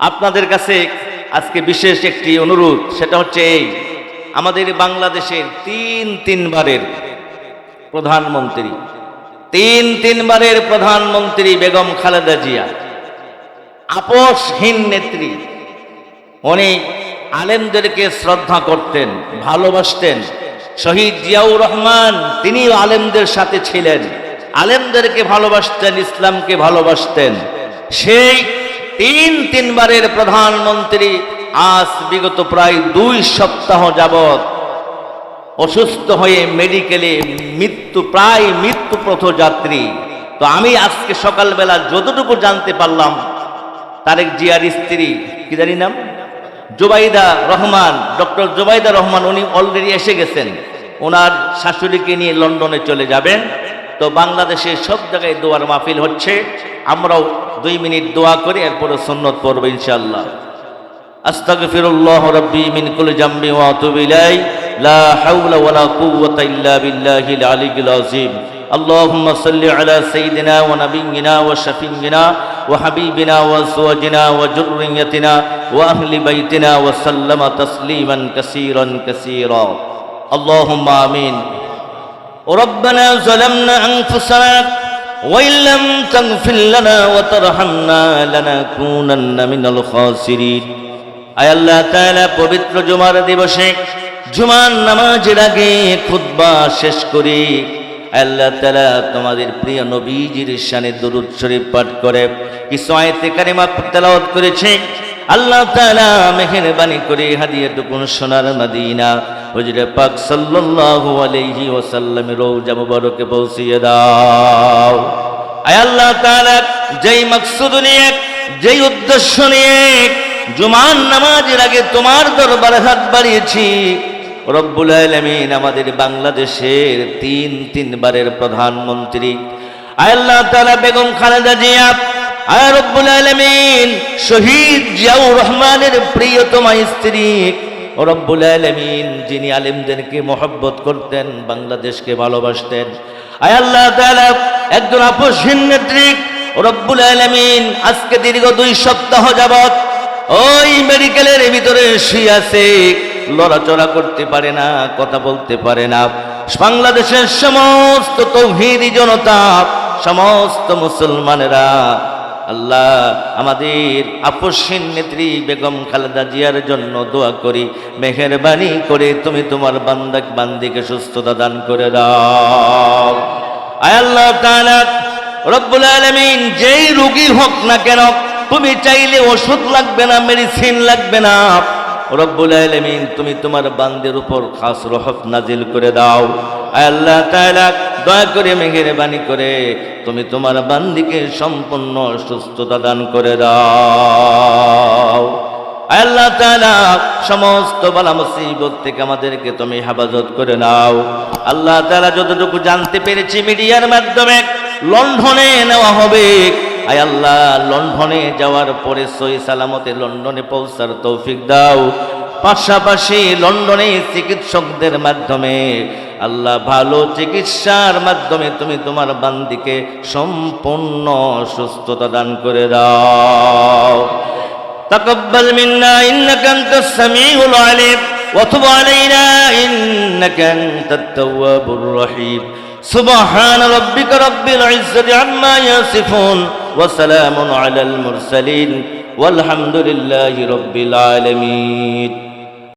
আপনাদের কাছে আজকে বিশেষ একটি অনুরোধ, সেটা হচ্ছে এই, আমাদের বাংলাদেশের তিন তিনবারের প্রধানমন্ত্রী, তিন তিনবারের প্রধানমন্ত্রী বেগম খালেদা জিয়া, আপোষহীন নেত্রী, উনি আলেমদেরকে শ্রদ্ধা করতেন, ভালোবাসতেন। শহীদ জিয়াউর রহমান, তিনিও আলেমদের সাথে ছিলেন, আলেমদেরকে ভালোবাসতেন, ইসলামকে ভালোবাসতেন। সেই তিন তিনবারের প্রধানমন্ত্রী আজ বিগত প্রায় দুই সপ্তাহ যাবৎ অসুস্থ হয়ে মেডিকেলে মৃত্যু, প্রায় মৃত্যু যাত্রী। তো আমি আজকে সকালবেলা যতটুকু জানতে পারলাম, তারেক জিয়ার স্ত্রী, কি জানি নাম? জোবাইদা রহমান, ডক্টর জোবাইদা রহমান, উনি অলরেডি এসে গেছেন। ওনার শাশুড়িকে নিয়ে লন্ডনে চলে যাবেন। তো বাংলাদেশে সব জায়গায় দোয়ার মাহফিল হচ্ছে। আমরাও দুই মিনিট দোয়া করে এরপরে সন্ন্যত পড়ব ইনশাল্লাহ আস্তাগফিরুল্লাহ রাব্বি মিন কুল্লি জামবি ওয়া আতুবু ইলাই লা হাওলা ওয়ালা কুওয়াতা ইল্লা বিল্লাহিল আলিয়্যিল আযীম اللهم صل على سيدنا ونبينا وشفينا وحبيبنا وزوجنا وجريتنا وأهل بيتنا وسلم تسليما كثيرا كثيرا اللهم آمين ربنا ظلمنا أنفسنا وإن لم تغفر لنا وترحمنا لنكونن من الخاسرين আয় আল্লাহ তাআলা পবিত্র জুমার দিবসে জুমার নামাজের আগে খুতবা শেষ করি আল্লাহ তাআলা তোমাদের প্রিয় নবীজির শানে দরুদ শরীফ পাঠ করে কিছু আয়াতে কারিমা তেলাওয়াত করেছে আল্লাহ তাআলা মেহেরবানি করে হাদিয়াটুকুন সোনার মদিনা হুজুরে পাক সাল্লাল্লাহু আলাইহি ওয়াসাল্লামের রওজা মুবারকে পৌঁছিয়ে দাও। আয় আল্লাহ তাআলা, যেই মাকসুদ নিয়ে, যেই উদ্দেশ্য নিয়ে জুমান নামাজের আগে তোমার দরবারে হাত বাড়িয়েছি, রব্বুল আলমিন আমাদের বাংলাদেশের তিন তিনবারের প্রধানমন্ত্রী। আল্লাহ তালা বেগম খালেদা জিয়া, আয় রব্বুল আলমিন, শহীদ জিয়াউর রহমানের প্রিয়তমা স্ত্রী রব্বুল আলমিন, যিনি আলিমদেরকে মহব্বত করতেন, বাংলাদেশকে ভালোবাসতেন। আয় আল্লাহ একজন আপসহীন নেত্রী রব্বুল আলমিন, আজকে দীর্ঘ দুই সপ্তাহ যাবত ওই মেডিকেলের ভিতরে শুয়ে আছে। লড়াচড়া করতে পারে না, কথা বলতে পারে না। বাংলাদেশের সমস্ত তৌহিদি জনতা, সমস্ত মুসলমানেরা আল্লাহ, আমাদের আপসীন নেত্রী বেগম খালেদা জিয়ার জন্য দোয়া করি, মেহেরবানি করে তুমি তোমার বান্দাক বান্দিকে সুস্থতা দান করে দাও। আয় আল্লাহ রব্বুল আলামিন যেই রোগী হোক না কেন, তুমি চাইলে ওষুধ লাগবে না, মেডিসিন লাগবে না। রব্বুল আলামিন, তুমি তোমার বান্দের উপর খাস রহত নাজিল করে দাও। আয় আল্লাহ তাআলা দয়া করে মেহেরবানি করে তুমি তোমার বান্দিকে সম্পূর্ণ সুস্থতা দান করে দাও। আল্লাহ তাআলা সমস্ত বালা মুসিবত থেকে আমাদেরকে তুমি হেফাজত করে নাও। আল্লাহ তাআলা যতটুকু জানতে পেরেছি মিডিয়ার মাধ্যমে, লন্ডনে নেওয়া হবে। আয় আল্লাহ, লন্ডনে যাওয়ার পরে সই সালামতে লন্ডনে পৌঁছার তৌফিক দাও। পাশাপাশি লন্ডনে চিকিৎসকদের মাধ্যমে আল্লাহ ভালো চিকিৎসার মাধ্যমে তুমি তোমার বান্দিকে সম্পূর্ণ সুস্থতা দান করে দাও تقبل منا إنك أنت السميع العليم وتب علينا إنك أنت التواب الرحيم سبحان ربك رب العزة عما يصفون وسلام على المرسلين والحمد لله رب العالمين